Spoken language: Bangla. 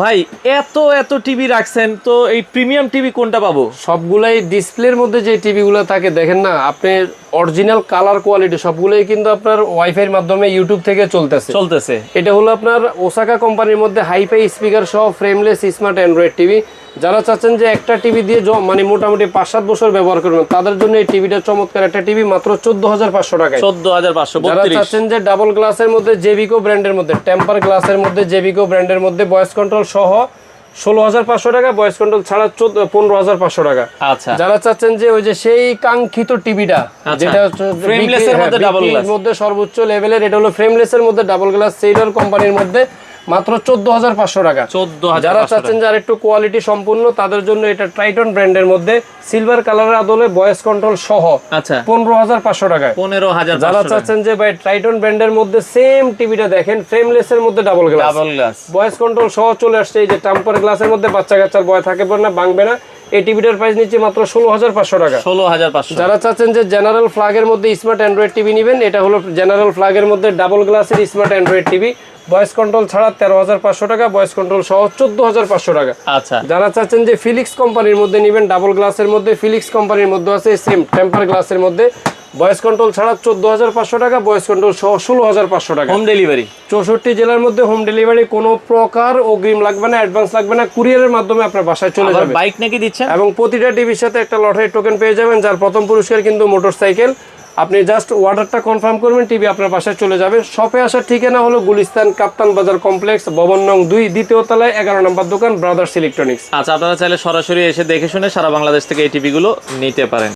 ভাই এত এত টিভি রাখছেন তো এই প্রিমিয়াম টিভি কোনটা পাবো? সবগুলাই ডিসপ্লের মধ্যে যে টিভিগুলো থাকে দেখেন না আপনি অরিজিনাল কালার কোয়ালিটি সবগুলোই কিন্তু আপনার ওয়াইফাইয়ের মাধ্যমে ইউটিউব থেকে চলতেছে। চলতেছে। এটা হলো আপনার ওসাকা কোম্পানির মধ্যে হাইফাই স্পিকার সহ ফ্রেমলেস স্মার্ট অ্যান্ড্রয়েড টিভি যারা চাচ্ছেন যে একটা টিভি দিয়ে মানে মোটামুটি পাঁচ সাত বছর ব্যবহার করবেন তাদের জন্য এই টিভিটা চমৎকার। একটা টিভি মাত্র চোদ্দ হাজার পাঁচশো টাকায়। চোদ্দ হাজার পাঁচশো যারা চাচ্ছেন যে ডাবল গ্লাসের মধ্যে জেবিকো ব্র্যান্ডের মধ্যে টেম্পার গ্লাসের মধ্যে জেবিকো ব্র্যান্ডের মধ্যে ভয়েস কন্ট্রোল সহ ষোলো হাজার পাঁচশো টাকা ভয়েস কন্ট্রোল ছাড়া চোদ্দ পনেরো হাজার পাঁচশো টাকা। আচ্ছা। যারা চাচ্ছেন যে ওই যে সেই কাঙ্ক্ষিত টিভিটা আচ্ছা। যেটা মধ্যে হ্যাঁ। মধ্যে সর্বোচ্চ লেভেলের এটা হলো ফ্রেমলেস এর মধ্যে ডাবল গ্লাস সেইডার কোম্পানির মধ্যে মাত্র চোদ্দ হাজার পাঁচশো টাকা। চোদ্দ হাজার যারা চাচ্ছেন যার একটু কোয়ালিটি সম্পূর্ণ তাদের জন্য এটা ট্রাইটন ব্র্যান্ডের মধ্যে সিলভার কালারের আদলে ভয়েস কন্ট্রোল সহ আচ্ছা। পনেরো হাজার পাঁচশো টাকায় পনেরো হাজার যারা চাচ্ছেন যে ভাই ট্রাইটন ব্র্যান্ডের মধ্যে সেম টিভিটা দেখেন ফ্রেমলেস এর মধ্যে double glass double glass voice control সহ চলে আসছে এই যে টাম্পার গ্লাসের মধ্যে বাচ্চা কাচ্চার ভয় থাকে না বাংবে না। এই টিভিটার প্রাইস নিচ্ছে মাত্র ষোলো হাজার পাঁচশো টাকা। ষোলো হাজার পাঁচশো। যারা চাচ্ছেন যে জেনারেল ফ্ল্যাগের মধ্যে স্মার্ট অ্যান্ড্রয়েড টিভি নেবেন এটা হলো জেনারেল ফ্ল্যাগের মধ্যে ডাবল গ্লাসের smart android TV voice control ছাড়া তেরো হাজার পাঁচশো টাকা ভয়েস কন্ট্রোল সহ চোদ্দ হাজার পাঁচশো টাকা। আচ্ছা। যারা চাচ্ছেন যে ফিলিক্স কোম্পানির মধ্যে নেবেন ডাবল গ্লাসের মধ্যে ফিলিক্স কোম্পানির মধ্যে আছে সেম টেম্পার গ্লাসের মধ্যে। ভয়েস কন্ট্রোল ছাড়া চোদ্দ হাজার পাঁচশো টাকা ভয়েস কন্ট্রোল সহ ষোলো হাজার পাঁচশো টাকা। হোম ডেলিভারি চৌষট্টি জেলার মধ্যে হোম ডেলিভারি কোনো প্রকার অগ্রিম লাগবে না অ্যাডভান্স লাগবে না কুরিয়ারের মাধ্যমে আপনার বাসায় চলে যাবে। বাইক নাকি দিচ্ছে এবং প্রতিটা টিভির সাথে একটা লটারি টোকেন পেয়ে যাবেন যার প্রথম পুরস্কার কিন্তু মোটর সাইকেল আপনি জাস্ট অর্ডারটা কনফার্ম করবেন টিভি আপনার বাসায় চলে যাবে। শপে আসার ঠিকানা হলো গুলিস্তান কাপ্তান বাজার কমপ্লেক্স ভবন নং দুই দ্বিতীয় তলায় এগারো নম্বর দোকান ব্রাদার্স ইলেকট্রনিক্স আচ্ছা আপনারা চাইলে সরাসরি এসে দেখে শুনে সারা বাংলাদেশ থেকে এই টিভিগুলো নিতে পারেন।